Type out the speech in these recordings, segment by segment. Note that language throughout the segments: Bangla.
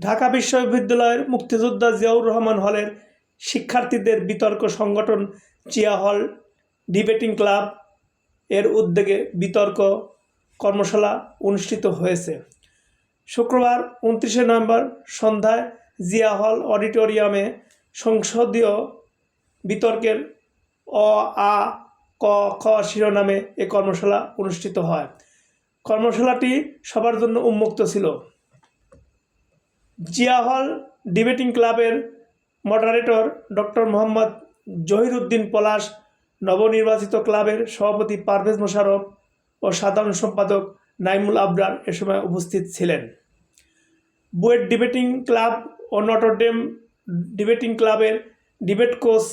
ঢাকা বিশ্ববিদ্যালয়ের মুক্তিযোদ্ধা জিয়াউর রহমান হলের শিক্ষার্থীদের বিতর্ক সংগঠন জিয়া হল ডিবেটিং ক্লাব এর উদ্যোগে বিতর্ক কর্মশালা অনুষ্ঠিত হয়েছে। শুক্রবার উনত্রিশে নভেম্বর সন্ধ্যায় জিয়া হল অডিটোরিয়ামে সংসদীয় বিতর্কের অ, আ, ক, খ শিরোনামে এ কর্মশালা অনুষ্ঠিত হয়। কর্মশালাটি সবার জন্য উন্মুক্ত ছিল। জিয়া হল ডিবেটিং ক্লাবের মডারেটর ডক্টর মোহাম্মদ জহিরুদ্দিন পলাশ, নবনির্বাচিত ক্লাবের সভাপতি পারভেজ মোশারফ ও সাধারণ সম্পাদক নাইমুল আবরার এ সময় উপস্থিত ছিলেন। বুয়েট ডিবেটিং ক্লাব ও নটরডেম ডিবেটিং ক্লাবের ডিবেট কোচ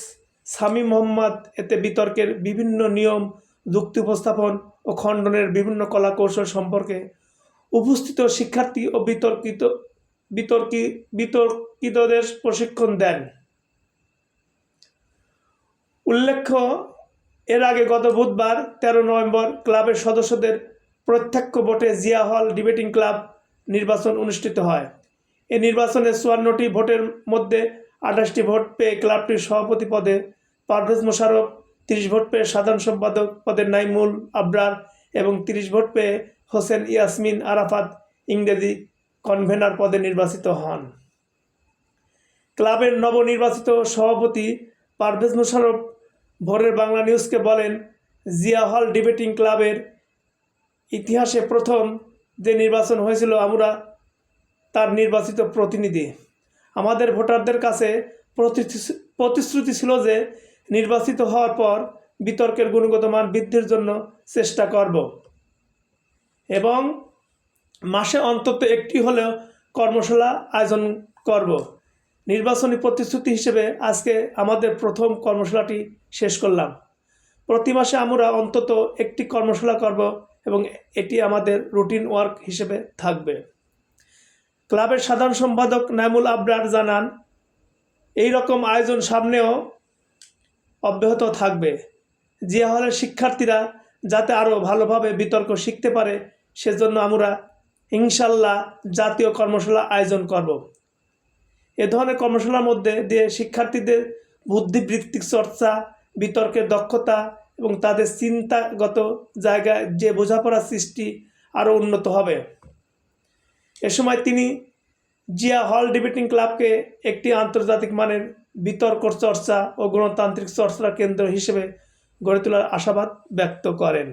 সামি মোহাম্মদ এতে বিতর্কের বিভিন্ন নিয়ম, যুক্তি উপস্থাপন ও খণ্ডনের বিভিন্ন কলাকৌশল সম্পর্কে উপস্থিত শিক্ষার্থী ও বিতর্কিত বিতর্কি, বিতর্কিতদের প্রশিক্ষণ দেন। উল্লেখ্য, এর আগে গত বুধবার, তেরো নভেম্বর ক্লাবের সদস্যদের প্রত্যক্ষ ভোটে জিয়া হল ডিবেটিং ক্লাব নির্বাচন অনুষ্ঠিত হয়। এই নির্বাচনে চুয়ান্নটি ভোটের মধ্যে আঠাশটি ভোট পেয়ে ক্লাবটির সভাপতি পদে পারভেজ মোশারফ তিরিশ ভোট পেয়ে সাধারণ সম্পাদক পদে নাইমুল আবরার এবং তিরিশ ভোট পেয়ে হোসেন ইয়াসমিন আরাফাত ইংরেজি কনভেনার পদে নির্বাচিত হন। ক্লাবের নবনির্বাচিত সভাপতি পারভেজ মোশারফ ভোরের বাংলা নিউজকে বলেন, জিয়া হল ডিবেটিং ক্লাবের ইতিহাসে প্রথম যে নির্বাচন হয়েছিল আমরা, তার নির্বাচিত প্রতিনিধি। আমাদের ভোটারদের কাছে প্রতিশ্রু- প্রতিশ্রুতি ছিল যে নির্বাচিত হওয়ার পর বিতর্কের গুণগত মান বৃদ্ধির জন্য চেষ্টা করব। এবং মাসে অন্তত একটি হলেও কর্মশালা আয়োজন করব। নির্বাচনী প্রতিশ্রুতি হিসেবে আজকে আমাদের প্রথম কর্মশালাটি শেষ করলাম। প্রতি মাসে আমরা অন্তত একটি কর্মশালা করব এবং এটি আমাদের রুটিন ওয়ার্ক হিসেবে থাকবে। ক্লাবের সাধারণ সম্পাদক নাইমুল আবরার জানান, এই রকম আয়োজন সামনেও অব্যাহত থাকবে। জিয়া হলের শিক্ষার্থীরা যাতে আরও ভালোভাবে বিতর্ক শিখতে পারে, সেজন্য আমরা ইনশাল্লাহ জাতীয় কর্মশালা আয়োজন করব। এ ধরনের কর্মশালার মধ্যে দিয়ে শিক্ষার্থীদের বুদ্ধিবৃত্তিক চর্চা, বিতর্কের দক্ষতা এবং তাদের চিন্তাগত জায়গায় যে বোঝাপড়া সৃষ্টি আরও উন্নত হবে। এ সময় তিনি জিয়া হল ডিবেটিং ক্লাবকে একটি আন্তর্জাতিক মানের বিতর্ক চর্চা ও গণতান্ত্রিক চর্চার কেন্দ্র হিসেবে গড়ে তোলার আশাবাদ ব্যক্ত করেন।